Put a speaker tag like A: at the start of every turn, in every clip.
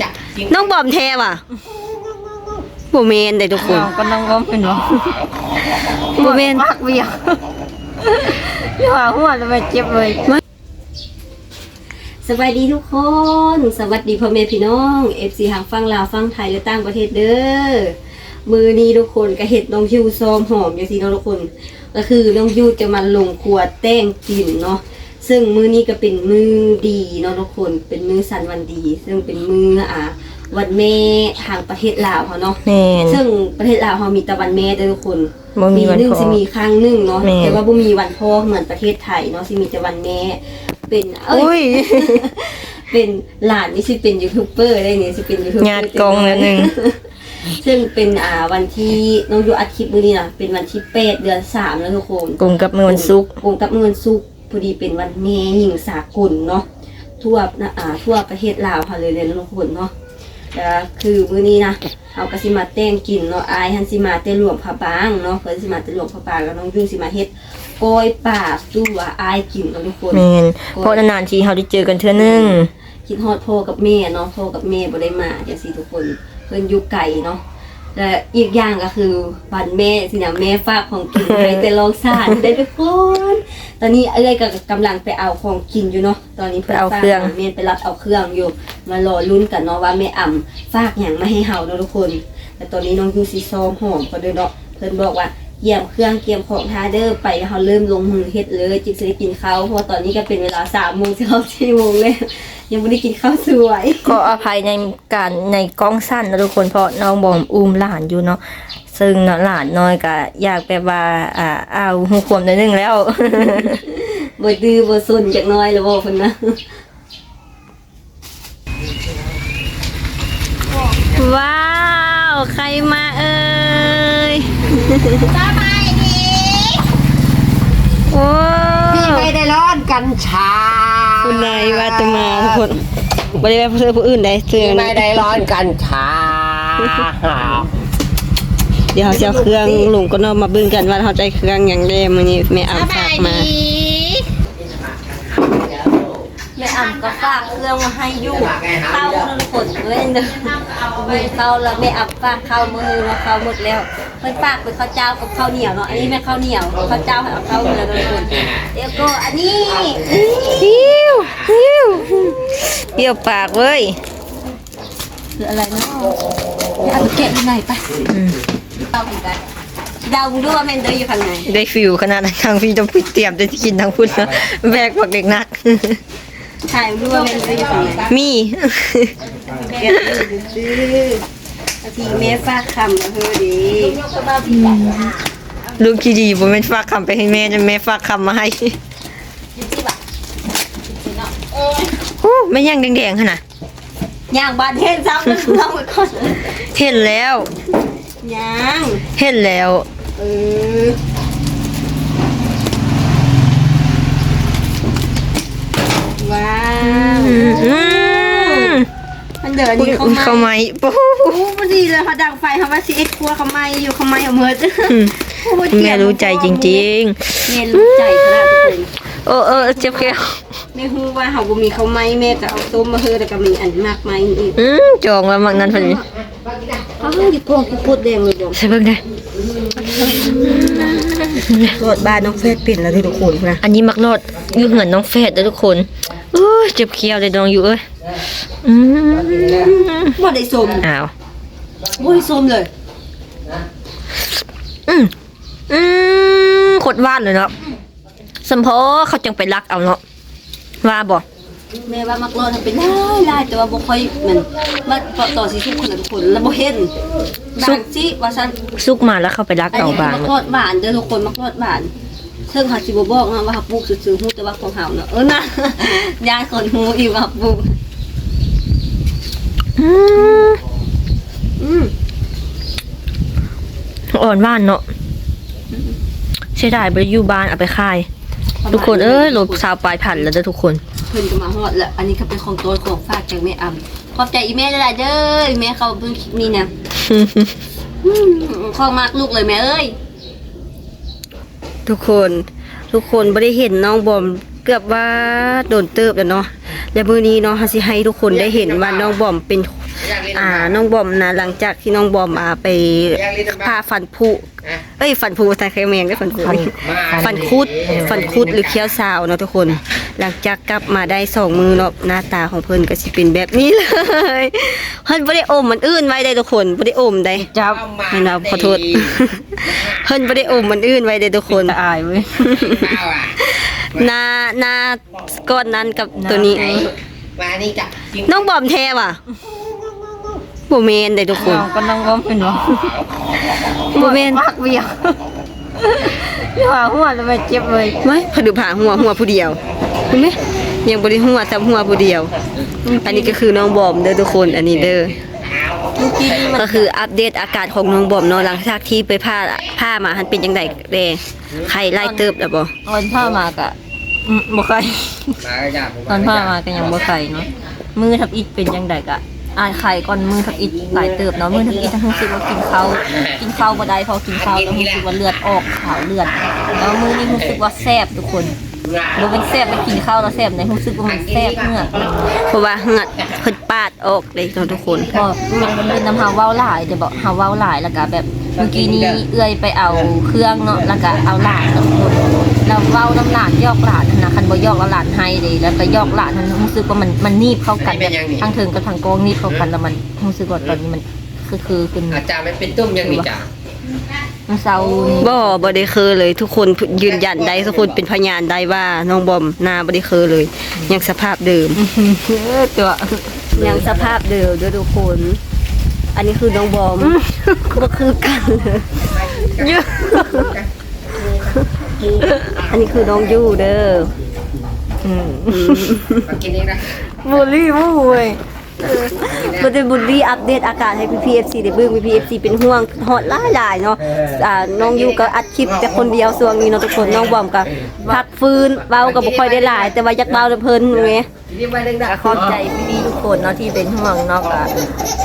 A: จ้ะ
B: น้องบอมแท้ว่ะบ่แม่นได้ทุกคน
A: ก็น้องก็เป็นว่า
B: บ่แม่น
A: ปักเบี้ยวที่ว่าหัวจะไปเจ็บเลย
B: สวัสดีทุกคน สวัสดีพ่อแม่พี่น้อง FC ทางฟังลาวฟังไทยและต่างประเทศเด้อมือนี้ทุกคนก็เห็ดน้องยูซอมหอมอย่างที่น้องทุกคน ก็คือน้องยูจะมาลงครัวแต้งกินเนาะ ซึ่งมือนี้ก็เป็นมือดีเนาะทุกคน เป็นมือสันวันดี ซึ่งเป็นมืออ่าวันแม่ทางประเทศลาวเขาเนาะ
A: แม่น
B: ซึ่งประเทศลาวเขามีแต่วันแม่เด้อทุกคน
A: บ่มีวัน
B: หนึ่ง
A: พ่อ
B: สิมีครั้งหนึ่งเนาะ
A: แม่
B: แต่ว่าบ่มีวันพ่อเหมือนประเทศไทยเนาะสิมีแต่วันแม่เป็นเอ้
A: อุ้
B: ย
A: ย
B: เป็นหลานนี่สิเป็นยูทูบเบอร์ได้เนี่ยสิเป็นยูทูบเบอร์
A: ญาติกองแล้วหนึ่ง
B: ซึ่งเป็นอ่าวันที่น้องยูอัดคลิปมื้อนี้นะเป็นวันที่แปดเดือนสามแล้วทุกคน
A: กลุ่มกับมือวันศุกร์
B: กงกับมื้อวันศุกร์ พอดีเป็นวันแม่หญิงสากลเนาะทั่วนะอ่าทั่วประเทศลาวค่ะเลยเลยทุกคนเนาะแต่คือมื้อนี้นะเอากระสิมาแต่งกินเนาะอายฮันสิมาแต่หลวงพระบางเนาะเพิ่นสิมาแต่หลวงพระบางแล้วน้องยูสิมาเฮ็ดกล้อยป่าสู้ว่าอายกินเนาะทุกคน
A: แม่นเพราะนานๆทีเขาได้เจอกันเทื่อนึง
B: คิดฮอดพ่อกับแม่เนาะพ่อกับแม่บ่ได้มาจังซี่ทุกคนเพิ่นอยู่ไกลเนาะ และอีกอย่างก็คือวันแม่สินะแม่ฝากของกินไว้แต่ลองสาดได้ทุกคนตอนนี้เอ้ยก็กำลังไปเอาของกินอยู่เนาะตอนนี้พิ่น
A: ไปเอา
B: ฝก
A: เครื่อง
B: มาแม่ไปรับเอาเครื่องอยู่ มารอลุ้นกันเนาะว่าแม่อ่ำฝากหยังมาให้เฮาเนาะทุกคน แต่ตอนนี้น้องยูสิซ้อมหอมก็เด้อเนาะเพิ่นบอกว่า เกี่ยมเครื่องเกี่ยมของทาเด้อไปเฮาเริ่มลงมือเฮ็ดเลยจึงสิได้กินข้าวเพราะว่าตอนนี้ก็เป็นเวลา3:00นจะเข้า4:00นแล้วยังบ่ได้กินข้าวสวย
A: ขออภัยในการในกล้องสั้นนะทุกคนเพราะน้องบอมอุ้มหลานอยู่เนาะซึ่งเนาะหลานน้อยก็อยากแบบว่าอ่าเอาหูขวมนิดนึงแล้ว
B: บ่ดื้อบ่ซนจักหน้อยแล้วบ่เพิ่นนะ
A: ว้าว ใครมาเอ่ย โอ้
C: พี่ไม่ได้ร้อนกัญชา
B: คุณนายว่าจะมาทุกคนบ่ได้ว่าเสื้อผู้อื่นได้เสื้อ
C: พี่
B: นะ
C: ไม่ได้ร้อนกัญชา
B: เดี๋ยวเขาจะเอาเครื่องลงก็เนาะมาเบิ่งกันว่าเขาใจเครื่องหยังแด้มื้อนี้แม่อ่ำฝากมาแม่อ่ำก็ฝากเครื่องมาให้อยู่เต้าทุกคนเว้ยเด้อมีเต้าแล้วแม่อ่ำฝากข้าวมื้อนึงแล้วข้าวหมดแล้ว เพิ่นฝากเป็นข้าวเจ้ากับข้าวเหนียวเนาะอันนี้แม่ข้าวเหนียวข้าวเจ้าให้เอาข้าวเหนียวทุกคนเดี๋ยวก็อันนี้
A: ฮิวฮิวเปรี้ยวปากเว้ย
B: คืออะไรเนาะเอาไปเก็บที่ไหนไป
A: อืม
B: เดาอีกแล้วเดาดูว่าแม่นเดออยู่ข้างใน
A: ได้ฟิวขนาดนั้นทางพี่ต้องพูดเตรียมจะกินทางพุ่นนะแบกบักเด็กนัก
B: ถ่ายดูว่าแม่นเดออยู่ข้างใน
A: มี
B: เก็บดูซื้อ ทีแม่ฝากคำมาเฮอดี
A: ลูกที่ดีบ่แม่นฝากคำไปให้แม่จะแม่ฝากคำมาให้โอ้ไม่ย่างแดงๆขนาด
B: ย่างบานเทนซ้ำแล้วลองไปก่อน
A: เห็นแล้ว
B: ย่าง
A: เห็นแล้ว
B: เออว้าว
A: อืม
B: มันเดิน
A: คุณ
B: นี่เขา
A: เขา
B: มา
A: ไหมปู
B: โอ้พอดีเลยเขาดังไฟเขาว่าซีเอ็ดครัวเขาไม่อยู่เขาไม่เอาเมิด
A: แม่รู้ใจจริง
B: แม่รู้ใจขนาดทุกคน
A: ๆเออเออเจ็บแก้ว
B: แม่ฮู้ว่าเขาบ่มีเขาวไหม้แม่ก็เอาต้มมาเฮือแล้วก็มีอันมากไหม้อีก
A: อืมจองแล้วมักนั้นพอดี
B: เขาเพิ่งหยิบพวงกูพูดแดงเลยบ่
A: ใช่เบิ่งได้
B: โทษบ้านน้องเฟสเป็นแล้วทุกคนนะ
A: อันนี้มักรอดอยู่เหมือนน้องแฟดเด้อทุกคน เอ้ยเจ็บเคี้ยวเลยน้องอยู่เอ้ยอืม
B: บ่ได้สม
A: อ้าว
B: บ่ได้สมเลย
A: อืมอืมโคตรว่านเลยเนาะสัมพอเขาจังไปรักเอาเนาะว่าบ่
B: แม่ว่ามักรอดเป็นหลายหลายแต่ว่าบ่ค่อยแมันมาต่อสิทุกคนละทุกคนแล้วบ่เห็นบางสิว่าซั่น
A: ซุกมาแล้วเขาไปรัก
B: อัน
A: เอา
B: นี้
A: บาง
B: มักรอดหวานเด้อทุกคนมักรอดหวาน เพิ่งเขาสิบ่บอกนะว่าเขาปลูกซื่อๆฮู้แต่ว่าของเฮาเนาะเออนะยายคนฮู้อีกว่าปลูก
A: อืม
B: อืม
A: อ่อนว่านเนาะเสียดายไปอยู่บ้านเอาไปขาย ทุกคนเอ้ยลบสาวปลายพันธุ์แล้วเด้อทุกคน
B: เพิ่นก็มาฮอดแล้วอันนี้ก็เป็นของโตัวของฝากจากแม่อำขอบใจอีแม่หลายๆเด้ออีแม่เขาเพิ่งคลิปนี้นะอืมของมากลูกเลยแม่เอ้ย ทุกคนทุกคนไม่ได้เห็นน้องบอมเกือบว่าโดนเติบแล้วเนาะและมื้อนี้เนาะเฮาสิให้ทุกคนได้เห็นว่าน้องบอมเป็นอ่าน้องบอมนะหลังจากที่น้องบอมอ่าไปผ่าฟันผุเอ้ยฟันผุแต่เคยเมงได้ฟันผุฟันคุดฟันคุดหรือเคี้ยวซาวเนาะทุกคน หลังจากกลับมาได้สองมือเนาะหน้าตาของเพิ่นก็สิเป็นแบบนี้เลยเพิ่นบ่ได้อมมันอื่นไว้ได้ทุกคนบ่ได้อมได้
A: จับ
B: ให้เราขอโทษเพิ่นบ่ได้อมมันอื่นไว้ได้ทุกคน
A: ตะอายเว้ย
B: หน้าหน้าก้อนนั้นกับตัวนี้
C: มานี่จ้ะ
B: น้องบอมแท้ว่ะบ่แม่นได้ทุกคน
A: น้องก็น้องก็เป็นว่า
B: บ่แม่น
A: พักเบียวหัวหัวแล้วไปเจ็บเลย
B: ไม่พอดูผ่าหัวหัวผู้เดียว เห็นไหมยังบ่ได้หัวแต่หัวผู้เดียว อันนี้ก็คือน้องบอมเด้อทุกคน อันนี้เด้อ
A: เมื่อกี้นี่มัน
B: ก็คืออัปเดตอาการของน้องบอมเนาะหลังจากที่ไปผ่าผ่ามาหันเป็นจังไดเด้ไข้ไล่เติบแล้วบ่
A: ตอนผ้ามากะอืมบ่ใคร
C: มาจ้ะ
A: ตอนผ้ามาก็ยังบ่ใครเนาะมือทับอิดเป็นจังไดกะอ่านไข่ก่อนมือทับอิดหลายเติบเนาะมือทับอิดทั้งรู้สึกว่ากินข้าวกินข้าวบ่ได้พอกินข้าวแล้วรู้สึกว่าเลือดออกขาวเลือดแล้วมือนี้รู้สึกว่าแซ่บทุกคน บ่เป็นแซ่บไปกินข้าวแล้วแซ่บในรู้สึกว่ามันแซ่บเหงือก
B: เพราะว่าเหงือดเพิ่นปาดออกเลยเนาะทุกคน
A: พอมันเป็นน้ำเฮาเว้าหลายจะบอกเฮาเว้าหลายแล้วก็แบบเมื่อกี้นี้เอื้อยไปเอาเครื่องเนาะแล้วก็เอาหลานเนาะเราเว้าน้ำหลานยอกหลานนะคันบ่ยอกแล้วหลานให้เลยแล้วก็ยอกหลานมันรู้สึกว่ามันมันนีบเข้ากันแบบทางเทิงกับทางโกงนีบเข้ากันแล้วมันรู้สึกว่าตอนนี้มันคือคือเป็น
C: อาจารย์ไม่เป็นตุ้มยังนี่จ้ะ
A: มันเศร้า
B: บ่บ่ได้เคยเลย ทุกคนยืนยันได้ทุกคนเป็นพยานได้ว่าน้องบอมหน้าบ่ได้เคยเลย ยังสภาพเดิม
A: ตัว
B: ยังสภาพเดิมด้วยทุกคน อันนี้คือน้องบอมก็คือกันเลยอันนี้คือน้องยู่เด้อ
C: มากินนี่นะ
A: บูลลี่มู้เว้ย
B: มันจะบุรีอัปเดตอาการให้พี่พีเอฟซีได้เบิ่งพี่พีเอฟซีเป็นห่วงฮอดหลายหลายๆเนาะอ่าน้องยูก็อัดคลิปแต่คนเดียวส่วงนี้เนาะทุกคนน้องบอมก็พักฟื้นเบาก็บ่ค่อยได้หลาย แต่ว่าอยากเบาเพิ่นไง
C: นี่มาดึงดั
A: ก็ขอบใจพี่ๆทุกคนเนาะที่เป็นห่วงเนาะก็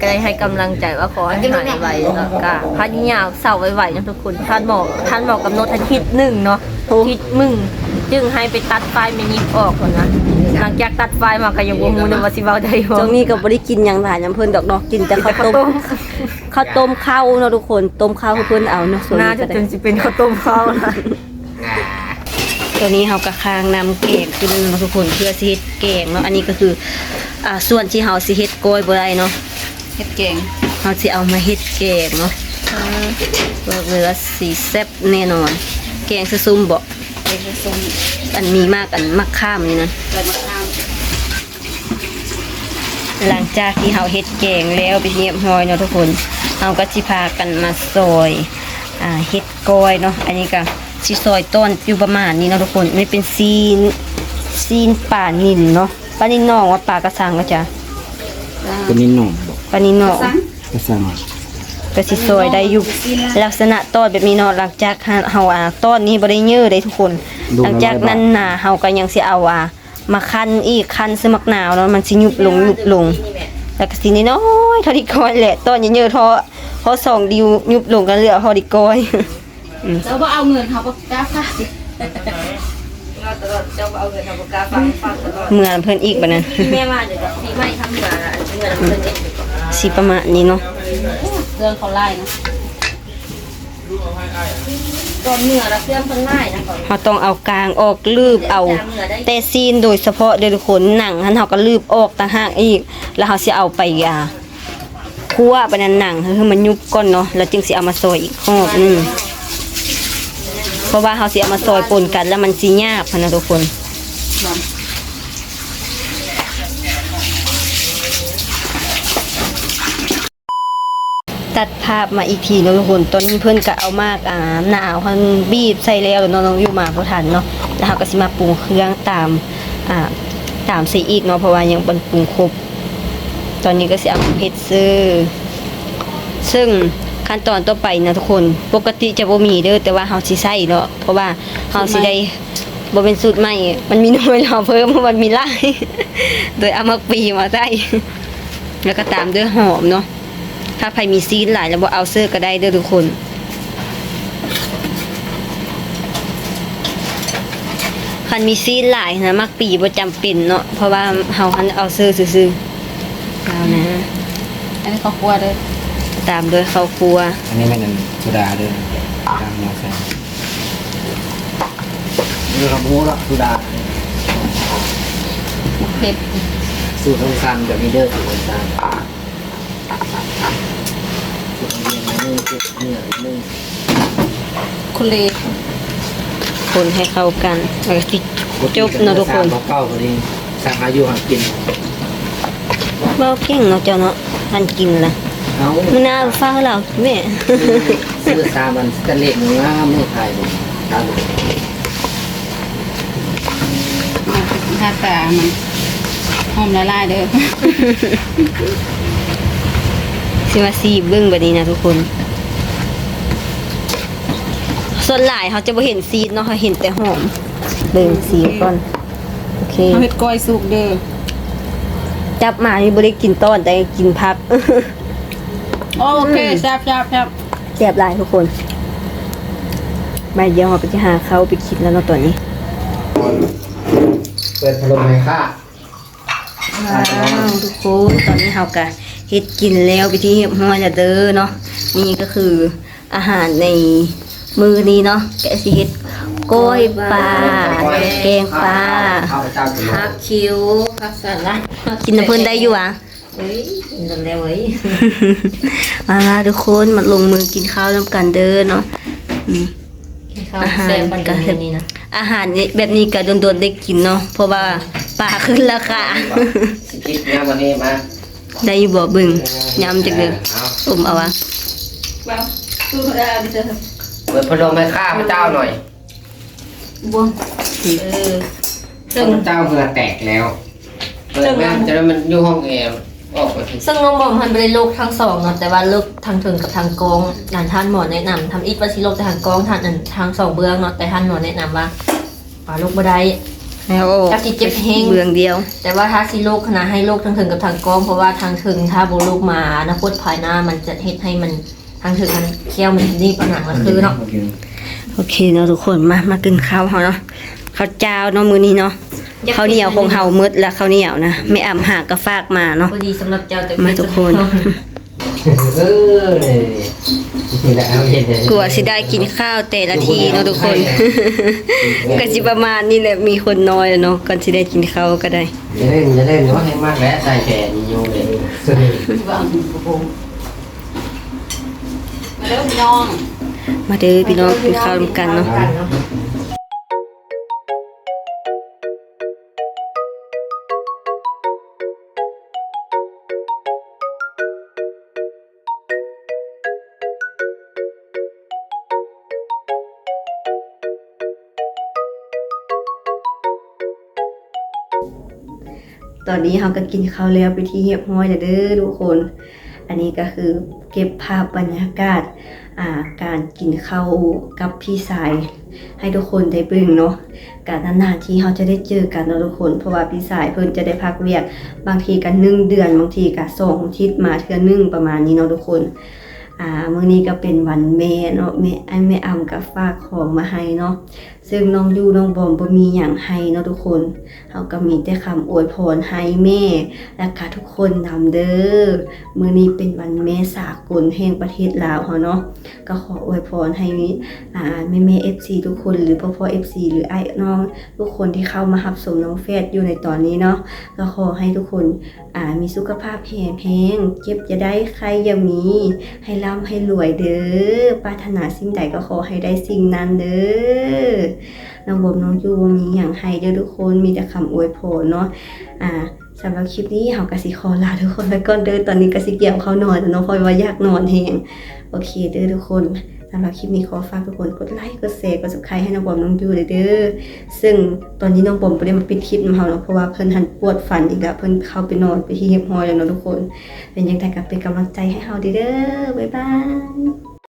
A: ก็ได้ให้กำลังใจว่าขอให้หายไวเนาะก็พยายามเศร้าไวๆเนาะทุกคนท่านหมอท่านหมอกำหนดอาทิตย์หนึ่งเนาะอาทิตย์มึง จึงให้ไปตัดไฟไม่ยิบออกคนนะหลังจากตัดไฟมาก็ยังบ่ฮู้เลยว่าสิเว้าได้บ่
B: ช่วงนี้ก็บ่ได้กินหยังหลายน้ำเพิ่นดอกเนาะกินแต่ข้าวต้มข้าวต้มข้าวเนาะทุกคนต้มข้าวให้เพิ่นเอาเนาะส่วน
A: น่า
B: นี้
A: จะ
B: ก็
A: จ
B: ได้
A: นสิเป็นข้าวต้มข้าวนะ
B: ตัวนี้เฮาก็ค้างน้ำแกงขึ้นเนาะทุกคนเพื่อสิเฮ็ดแกงเนาะอันนี้ก็คืออ่าส่วนที่เฮาสิเฮ็ดโกยบ่ได้เนาะ
A: เฮ็ดแกง
B: เฮาสิเอามาเฮ็ดแกงเนาะบอกเลยว่าสีแซ่บแน่นอน แกงซุ่มบ่
A: เฮ็ดส้ม
B: อันมีมากอันมักข้ามนี่นะ
A: ใบมะขาม
B: หลังจากที่เฮาเฮ็ดแกงแล้วไปเรียบร้อยเนาะทุกคนเฮาก็สิพากันมาซอยอ่าเฮ็ดกอยเนาะอันนี้ก็สิซอยต้นอยู่ประมาณนี้เนาะทุกคนไม่เป็นซีนซีนป่านินเนาะป่านินน้องว่าป่ากระสังก็จ้ะ
D: ตัวนี้หนุ่มบอก
B: ป่านินน้อง
D: กระสัง
B: ก็สิซอยได้อยู่ลักษณะต้นแบบนี้เนาะหลังจากเฮาอ่าต้นนี้บ่ได้เยอะเลยทุกคน หลังจากนั้นน่ะเฮาก็ยังสิเอาอ่ามาคั้นอีกคั้นซื้อมักนาวเนาะมันสิยุบลงยุบลงแล้วก็สิน้อยๆเท่าที่ก้อยแหละต้นเยอะๆเทอพอสองดิวยุบลงกันเหลือพอดีก้อย
E: แล้วว่าเอาเงินเขาก็กล้าค่ะ
A: เราตลอดเจ้าเอาเงินเอาปากกาฟังฟังตลอด
B: เมื่อเพิ่นอีกบัดนั้น
A: ที่แม่มาเดี๋ยวที่ไม่ทำเหนือน่ะเหนือมันจะ
B: สิประมาณนี้เนาะ
E: เรื่องเขาไล่นะ
A: ก่อนเหนือแล้วเครื่องเพิ่นไล่นะก่อน
B: เฮาต้องเอากลางออกลืบเอาแต่ซีนโดยเฉพาะเด้อทุกคนหนังหันเฮาก็ลืบออกต่างหากอีก แล้วเฮาสิเอาไปอ่าคั่วปานนั้นหนังคือมันยุบก่อนเนาะแล้วจึงสิเอามาซอยอีกรอบหนึงเพราะว่าเฮาสิเอามาซอยปนกันแล้วมันสิยากพะนะทุกคน ตัดภาพมาอีกทีเนาะทุกคน ตอนนี้เพื่อนก็เอามากอ่าหนาวเพิ่นบีบใส่แล้วเนาะน้องอยู่มาบ่ทันเนาะแล้วเราก็สิมาปรุงเครื่องตามอ่าตามสีอีกเนาะเพราะว่ายังบ่ปรุงครบ ตอนนี้ก็สิเอาเผ็ดซื้อซึ่งขั้นตอนต่อไปนะทุกคนปกติจะบ่มีเด้อแต่ว่าเฮาสิใส่เนาะเพราะว่าเฮาสิได้บ่เป็นสูตรใหม่ มันมีน้อยเราเพิ่มเพราะมันมีหลายโดยเอามาปีมาใส่แล้วก็ตามด้วยหอมเนาะ ถ้าใครมีซีนหลายแล้วบอกเอาเสื้อก็ได้เด้อทุกคน คันมีซีนหลายนะมักปีบ่จำเป็นเนาะเพราะว่าเฮาคันเอาเสื้อซื่อๆเอานะ
E: อันนี้เขาครัวเลย
B: ตามด้วยข้าวครัว
D: อันนี้มันสุดาเด้อตามมาใส่นี่ครับหมูละสุดา
E: เผ็ด
D: สูตรองซันแบบนี้เด้อสูตรองซันสูตรองเรียนมือสูตรเนื้อมือ
E: คุณเล
B: คนให้เข้ากันแล้วก็สิจบเนาะทุกคน
D: มาเก้าคนนี้สั่งอายุหักกิน
B: เว้าเก่งเนาะเจ้าเนาะทันกินละ
D: เอา
B: มื้อหน้าฟ้าเราแม่
D: ซื้อซามันสเตนเลสงามมือไทยผมครับ
E: หน้าตามันหอมละลายเด้อ
B: สิมาซีเบิ่งบัดนี้นะทุกคน ส่วนหลายเขาจะบ่เห็นซีดเนาะเขาเห็นแต่หอมเบิ่งซีก่อน โอเค
E: เอาเห็ดก้อยสุกเด้อ
B: จับมานี่บ่ได้กินต้อนแต่กินพัก
E: โอเคแซ่บแซ่บแซ่บ
B: แซ่บหลายทุกคนใบเดียวเราไปจะหาเขาไปคิดแล้วเนาะตัวนี้
D: เปิดพัดลมให้ค่า
B: ว้าวทุกคนตอนนี้เราก็ เฮ็ดกินแล้วไปที่เรียบร้อยแล้วเด้อเนาะนี่ก็คืออาหารในมือนี้เนาะแกะสิเฮ็ดกล้อยปลาแกงปลา
D: ข้าวเจ้ากิน
A: ผักคิ้วผักสลัด
B: กินน้ำเพิ่นได้อยู่อะ
A: เฮ้ยกินกันแล้วเว้ย
B: มามาทุกคนมาลงมือกินข้าวน้ำกันเด้อเนาะอืม
A: ข้าวแซ่บปันกันนี่นะ
B: อาหารนี่แบบนี้ก็โดนๆได้กินเนาะเพราะว่าปลาขึ้นราคา
D: สกิปเนี่ยวันนี้มา
B: ได้อยู่บ่เบึงยำจักเด้อ
D: เอา
B: อมเอาวะ
E: ว้าวสู้เด้อเด้อ
D: เปิดพัดลมให้ข้าพระเจ้าหน่อย
A: บ่เออ
D: ซึ่งพระเจ้าเหงื่อแตกแล้ว เปิดแม่จะได้มันอยู่ห้องแอร์ออกไปที่
A: ซึ่งน้องบอมมันบ่ได้โรคทั้งสองเนาะแต่ว่าโรคทางถึงกับทางกองนั่นท่านหมอแนะนำทำอีกว่าสิโรคแต่ทางกองท่านอันทางสองเบื้องเนาะแต่ท่านหมอแนะนำว่าว่าโรคบ่ได้
B: แล้ว
A: จักสิเจ็บแฮง
B: เบืองเดียว
A: แต่ว่าถ้าสิโรคคณะให้โรคทางถึงกับทางกองเพราะว่าทางถึงถ้าบ่โรคมาอนาคตภายหน้ามันจะเฮ็ดให้มันทางถึงมันเคี้ยวมันนี่ปัญหามันคือเนาะ
B: โอเคเนาะทุกคนมามากินข้าวเฮาเนาะข้าวเจ้าเนาะมื้อนี้เนาะข้าวเหนียวของเฮาหมืดแล้วข้าวเหนียวนะไม่อ่ำหากก็ฝากมาเนาะ
A: พอดีสำหรับเจ้าแต่
B: มาทุกคน
D: เออ นี่แหละเอาเห็นเลย
B: กลัวสิได้กินข้าวแต่ละทีเนาะทุกคน ก็สิประมาณนี้แหละมีคนน้อยแล้วเนาะก่อนสิได้กินข้าวก็ได้
D: จะเล่นจะเล่นว่าให้มากแล้วใส่แขนโยเลย
E: วางกระโปรงมาเด้อพี่น้อง
B: มาเด้อพี่น้องกินข้าวร่วมกันเนาะ ตอนนี้เราก็กินข้าวแล้วไปที่เรียบร้อยเด้อทุกคน อันนี้ก็คือเก็บภาพบรรยากาศอาการกินข้าวกับพี่สาย ให้ทุกคนได้เบิ่งเนาะการนานๆที่เราจะได้เจอกันเนาะทุกคน เพราะว่าพี่สายเพิ่นจะได้พักเวียก บางทีกันหนึ่งเดือนบางทีก็สองทิตย์มาเทือหนึงประมาณนี้เนาะทุกคนอ่ามื้อนี้ก็เป็นวันแม่เนาะแม่ไอ้แม่อำก็ฝากของมาให้เนาะ ซึ่งน้องยูน้องบอมบ่มีหยังให้เนาะทุกคนเฮาก็มีแต่คำอวยพรให้แม่ และก็ทุกคนนำเด้อมื้อนี้เป็นวันแม่สากลแห่งประเทศลาวเฮาเนาะก็ขออวยพรให้อ่าแม่แม่ FC ทุกคนหรือพ่อพ่อ FC หรือไอ้น้องทุกคนที่เข้ามาหับสมน้องเฟสอยู่ในตอนนี้เนาะก็ขอให้ทุกคนอ่ามีสุขภาพแข็งแรงเจ็บจะได้ใครอย่ามี ให้ร่ำให้รวยเด้อปรารถนาสิ่งใดก็ขอให้ได้สิ่งนั้นเด้อน้องบมน้องจูบ่มีอย่างให้เด้อทุกคนมีแต่คำอวยพรเนาะอ่าสำหรับคลิปนี้เฮากะสิขอลาทุกคนไปก่อนเด้อตอนนี้กะสิเกี่ยวเข้านอนแล้วเนาะเพราะว่าอยากนอนแฮงโอเคเด้อทุกคนสำหรับคลิปนี้ขอฝากทุกคนกดไลค์กดแชร์กด subscribe ให้น้องบอมน้องยูเลยเด้อซึ่งตอนนี้น้องบอมบ่ได้มาปิดคลิปนำเฮาเนาะเพราะว่าเพิ่นหันปวดฟันอีกแล้วเพิ่นเข้าไปนอนไปที่เฮียบฮอยแล้วเนาะทุกคน เป็นยังไงก็เป็นกำลังใจให้เฮาเด้อบ๊ายบาย